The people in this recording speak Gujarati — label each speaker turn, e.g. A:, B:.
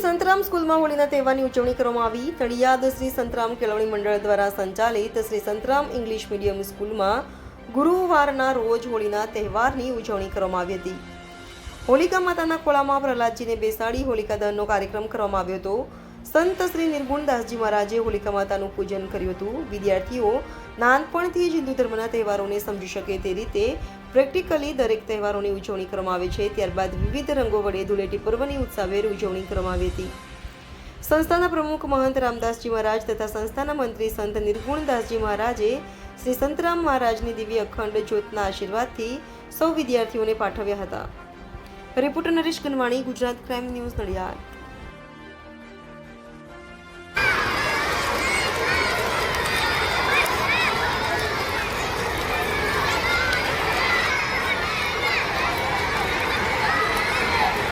A: સંતરામ સ્કૂલમાં હોળીના તહેવારની ઉજવણી કરવામાં આવી. તળિયાદ શ્રી સંતરામ કેળવણી મંડળ દ્વારા સંચાલિત શ્રી સંતરામ ઇંગ્લિશ મીડિયમ સ્કૂલમાં ગુરુવારના રોજ હોળીના તહેવારની ઉજવણી કરવામાં આવી હતી. હોલિકા માતાના ખોળામાં પ્રહલાદજીને બેસાડી હોલિકા દહનનો કાર્યક્રમ કરવામાં આવ્યો હતો. સંત શ્રી નિર્ગુણદાસજી મહારાજે હોલિકા માતાનું પૂજન કર્યું હતું. વિદ્યાર્થીઓ નાનપણથી જ હિન્દુ ધર્મના તહેવારોને સમજી શકે તે રીતે પ્રેક્ટિકલી દરેક તહેવારોની ઉજવણી કરવામાં આવે છે. ત્યારબાદ વિવિધ રંગો વડે ધૂળેટી પર્વની ઉત્સાહભેર ઉજવણી કરવામાં આવી હતી. સંસ્થાના પ્રમુખ મહંત રામદાસજી મહારાજ તથા સંસ્થાના મંત્રી સંત નિર્ગુણદાસજી મહારાજે શ્રી સંતરામ મહારાજની દિવ્ય અખંડ જ્યોતના આશીર્વાદથી સૌ વિદ્યાર્થીઓને પાઠવ્યા હતા. Reporter Naresh Ganwani, Gujarat crime news Nadiad.